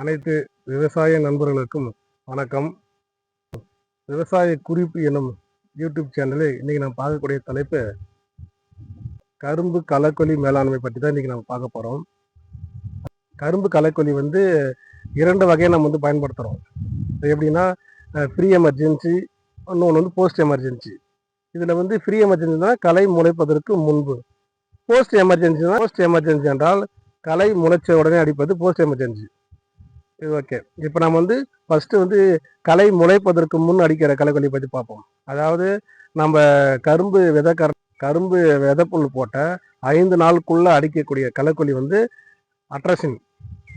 அனைத்து விவசாய நண்பர்களுக்கும் வணக்கம். விவசாய குறிப்பு எனும் யூடியூப் சேனலில் இன்றைக்கி நம்ம பார்க்கக்கூடிய தலைப்பு கரும்பு களைக்கொல்லி மேலாண்மை பற்றி தான் இன்றைக்கி நம்ம பார்க்க போகிறோம் கரும்பு களைக்கொல்லி வந்து இரண்டு வகையை நம்ம வந்து பயன்படுத்துகிறோம் எப்படின்னா ஃப்ரீ எமர்ஜென்சி இன்னொன்று வந்து போஸ்ட் எமர்ஜென்சி இதில் வந்து ஃப்ரீ எமர்ஜென்சினா கலை முளைப்பதற்கு முன்பு. போஸ்ட் எமர்ஜென்சினா போஸ்ட் எமர்ஜென்சி என்றால் கலை முளைச்ச உடனே அடிப்பது போஸ்ட் எமர்ஜென்சி இது ஓகே. இப்போ நம்ம வந்து ஃபஸ்ட்டு வந்து களை முளைப்பதற்கு முன் அடிக்கிற களைக்கொல்லி பற்றி பார்ப்போம். அதாவது நம்ம கரும்பு விதை கர கரும்பு விதைப்புல் போட்ட ஐந்து நாளுக்குள்ளே அடிக்கக்கூடிய களைக்கொல்லி வந்து அட்ரஸின்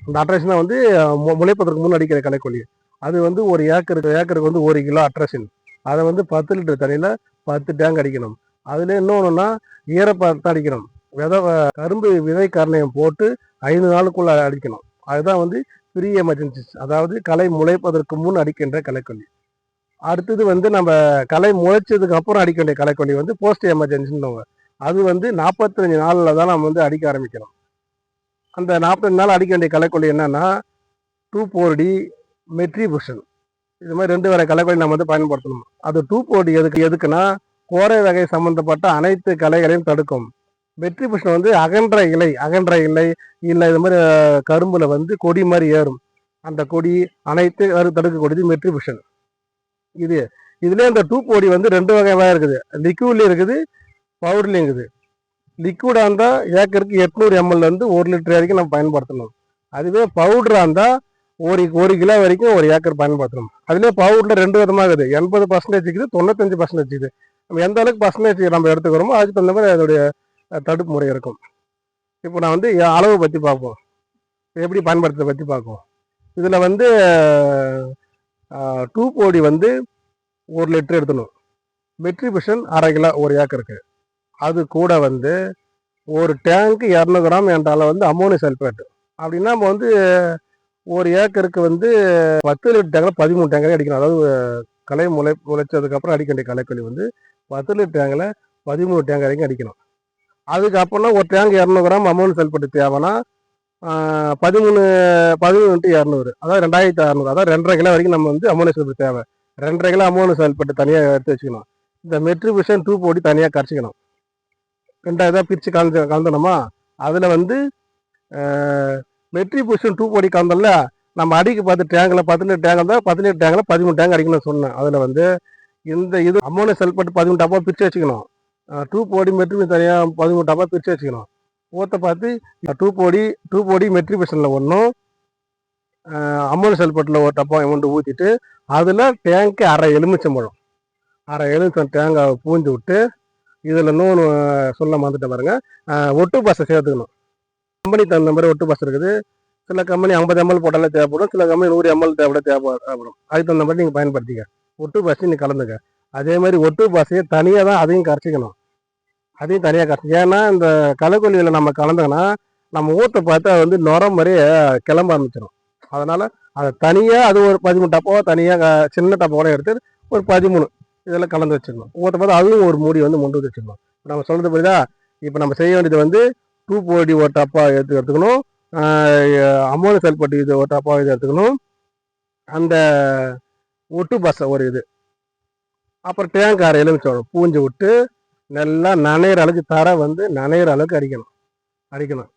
இந்த அட்ரஸினா வந்து மு- முளைப்பதற்கு முன் அடிக்கிற களைக்கொல்லி அது வந்து ஒரு ஏக்கருக்கு ஏக்கருக்கு வந்து ஒரு கிலோ அட்ரஸின் அதை வந்து பத்து லிட்டர் தண்ணியில் பத்து டேங்க் அடிக்கணும். அதில் இன்னொன்றுனா ஈரப்பதத்தை அடிக்கணும். விதை கரும்பு விதை கரணையம் போட்டு ஐந்து நாளுக்குள்ள அடிக்கணும். அதுதான் வந்து ப்ரீ எமர்ஜென்சிஸ் அதாவது களை முளைப்பதற்கு முன் அடிக்கின்ற களைக்கொல்லி அடுத்தது வந்து நம்ம களை முளைச்சதுக்கு அப்புறம் அடிக்க வேண்டிய களைக்கொல்லி வந்து போஸ்ட் எமர்ஜென்சின்னு அது வந்து நாற்பத்தஞ்சு நாளில் தான் நம்ம வந்து அடிக்க ஆரம்பிக்கிறோம். அந்த நாற்பத்தஞ்சு நாள் அடிக்க வேண்டிய களைக்கொல்லி என்னன்னா டூ போர்டி மெட்ரிபுஷன் இது மாதிரி ரெண்டு வகை களைக்கொல்லி நம்ம வந்து பயன்படுத்தணும். அது டூ போர்டி எதுக்கு எதுக்குன்னா கோரை வகை சம்பந்தப்பட்ட அனைத்து கலைகளையும் தடுக்கும். மெட்ரிபுஷன் வந்து அகன்ற இலை அகன்ற இலை இல்லை இது மாதிரி கரும்பில் கரும்புல வந்து கொடி மாதிரி ஏறும். அந்த கொடி அனைத்து அது தடுக்கக்கூடியது புஷன் இது இதுலேயே இந்த டூ கொடி வந்து ரெண்டு வகையாக இருக்குது. லிக்விட்லேயும் இருக்குது பவுடர்லேயும் இருக்குது. லிக்விடாக இருந்தால் ஏக்கருக்கு எட்நூறு எம்எல்லேருந்து ஒரு லிட்டர் வரைக்கும் நம்ம பயன்படுத்தணும். அதுவே பவுடராக இருந்தால் ஒரு ஒரு கிலோ வரைக்கும் ஒரு ஏக்கர் பயன்படுத்தணும். அதுலேயே பவுடரில் ரெண்டு விதமாக இருக்குது. எண்பது பர்சன்டேஜ் இருக்குது தொண்ணூத்தஞ்சு பர்சன்டேஜ் இருக்குது நம்ம எந்த அளவுக்கு பர்சன்டேஜ் நம்ம எடுத்துக்கிறோமோ அதுக்கு தகுந்த மாதிரி அதோடைய தடுப்பு முறை இருக்கும். இப்போ நான் வந்து அளவு பற்றி பார்ப்போம். எப்படி பயன்படுத்துறதை பற்றி பார்ப்போம். இதில் வந்து டூ கோடி வந்து ஒரு லிட்டர் எடுத்தணும் மெட்ரிபிஷன் அரை கிலோ ஒரு ஏக்கருக்கு அது கூட வந்து ஒரு டேங்க்கு இரநூறு கிராம் என்ற அளவு வந்து அமோனியம் சல்ஃபேட் அப்படின்னா நம்ம வந்து ஒரு ஏக்கருக்கு வந்து பத்து லிட்டர் டேங்கில் பதிமூணு டேங்கரே அடிக்கணும். அதாவது களை முளை முளைச்சதுக்கப்புறம் அடிக்க வேண்டிய களைக்கொல்லி வந்து பத்து லிட்டர் டேங்கில் பதிமூணு டேங்க் வரைக்கும் அடிக்கணும். அதுக்கப்புறம்னா ஒரு டேங்க் இரநூறு கிராம் அமௌண்ட் செல்பட்டு தேவைன்னா பதிமூணு பதிமூணு டு இரநூறு. அதாவது ரெண்டாயிரத்தி அறநூறு. அதாவது ரெண்டரை கிலோ வரைக்கும் நம்ம வந்து அமௌண்ட் செல்பட்டு தேவை. ரெண்டரை கிலோ அமௌண்ட் செல்பட்டு தனியாக எடுத்து வச்சுக்கணும். இந்த மெட்ரிபியூஷன் டூ போடி தனியாக கரைச்சிக்கணும். இதாக பிரித்து கலந்து கலந்தனோமா அதில் வந்து மெட்ரிபியூஷன் டூ போடி கலந்தோம்ல நம்ம அடிக்க பார்த்து டேங்கில் பத்து லிட்டர் டேங்க் இருந்தால் பத்து லிட்டர் டேங்கில் பதிமூணு டேங்க் அடிக்கணும்னு சொன்னேன். அதில் வந்து இந்த இது அமௌண்ட் செல்பட்டு பதிமூணு டப்பா பிரித்து வச்சுக்கணும். டூ போடி மெட்ரி தனியாக பதிமூணு டப்பா பிரித்து வச்சுக்கணும். ஊற்ற பார்த்து டூ போடி டூ போடி மெட்ரிபியூஷனில் ஒன்றும் அமோனியம் செல்பட்டில் ஒரு டப்பா அமௌண்ட் ஊற்றிட்டு அதில் டேங்க்கு அரை எலுமிச்சம்பழம். அரை எலுமிச்சம் தேங்காய் பூஞ்சி விட்டு இதில் இன்னொன்று சொல்ல மறந்துட்டேன் பாருங்கள் ஒட்டு பாசை சேர்த்துக்கணும். கம்பெனி தகுந்த மாதிரி ஒட்டு பாசை இருக்குது. சில கம்பெனி ஐம்பது எம்எல் போட்டாலே தேவைப்படும். சில கம்பெனி நூறு எம்எல் தேவைப்பட தேவைப்படும் தேவைப்படும் அதுக்கு தகுந்த மாதிரி நீங்கள் பயன்படுத்திக்க. ஒட்டு பாசி நீங்கள் கலந்துக்க. அதே மாதிரி ஒட்டு பாசையை தனியாக தான் அதையும் கரைச்சிக்கணும். அதையும் தனியாக கரைச்சி ஏன்னா இந்த களைக்கொல்லியில் நம்ம கலந்தோன்னா நம்ம ஊற்ற பார்த்து அது வந்து நுரம் மாதிரியே கிளம்ப ஆரம்பிச்சிடும் அதனால் அதை தனியாக அது ஒரு பதிமூணு டப்பாவை தனியாக சின்ன டப்பாவோட எடுத்து ஒரு பதிமூணு இதெல்லாம் கலந்து வச்சிடணும். ஊற்ற பார்த்து அதுவும் ஒரு மூடி வந்து முண்டு வச்சிடணும். நம்ம சொல்கிறது புரியுதா? இப்போ நம்ம செய்ய வேண்டியது வந்து டூ போடி ஒரு டப்பா எடுத்து எடுத்துக்கணும். அமோனிய சல்பேட் இது ஒரு டப்பா இது எடுத்துக்கணும். அந்த ஒட்டு பசை ஒரு இது. அப்புறம் டேங்க் அரை எலுமிச்சோம் பூஞ்சி விட்டு நல்லா நனையிற அளவுக்கு தர வந்து நனையிற அளவுக்கு அடிக்கணும். அடிக்கணும்.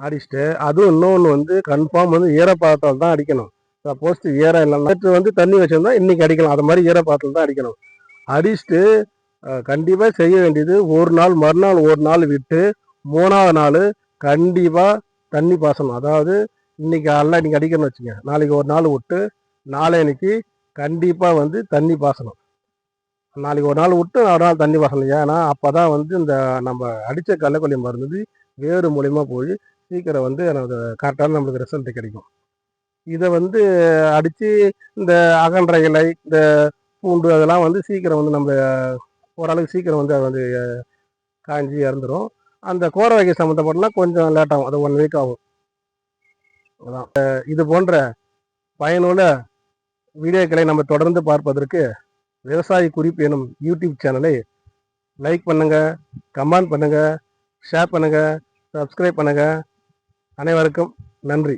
அடிச்சுட்டு அதுவும் இன்னொன்று வந்து கன்ஃபார்ம் வந்து ஈரப்பதத்தால் தான் அடிக்கணும். சப்போஸ் ஈரம் இல்லைன்னா நேற்று வந்து தண்ணி வச்சுருந்தா இன்னைக்கு அடிக்கலாம். அது மாதிரி ஈரப்பதத்தில் தான் அடிக்கணும். அடிச்சுட்டு கண்டிப்பாக செய்ய வேண்டியது ஒரு நாள் மறுநாள் ஒரு நாள் விட்டு மூணாவது நாள் கண்டிப்பாக தண்ணி பாசணும் அதாவது இன்னைக்கு அல்ல இன்னைக்கு அடிக்கணும்னு வச்சுங்க நாளைக்கு ஒரு நாள் விட்டு நாளைக்கு கண்டிப்பாக வந்து தண்ணி பாசணும் நாளைக்கு ஒரு நாள் விட்டு ஒரு நாள் தண்ணி பாசணும் ஏன்னா அப்போ தான் வந்து இந்த நம்ம அடித்த கள்ளக்கொல்லி மருந்து வேறு மூலியமாக போய் சீக்கிரம் வந்து எனக்கு கரெக்டான நம்மளுக்கு ரிசல்ட் கிடைக்கும். இதை வந்து அடித்து இந்த அகன்ற இலை இந்த பூண்டு அதெல்லாம் வந்து சீக்கிரம் வந்து நம்ம ஓரளவுக்கு சீக்கிரம் வந்து அது வந்து காஞ்சி இறந்துடும் அந்த கோர வகை சம்மந்தப்பட்டலாம் கொஞ்சம் லேட் ஆகும். அது ஒன் வீக் ஆகும். அதான். இது போன்ற பயனுள்ள வீடியோக்களை நம்ம தொடர்ந்து பார்ப்பதற்கு விவசாய குறிப்பு எனும் யூடியூப் சேனலை லைக் பண்ணுங்க கமெண்ட் பண்ணுங்க ஷேர் பண்ணுங்க சப்ஸ்கிரைப் பண்ணுங்க. அனைவருக்கும் நன்றி.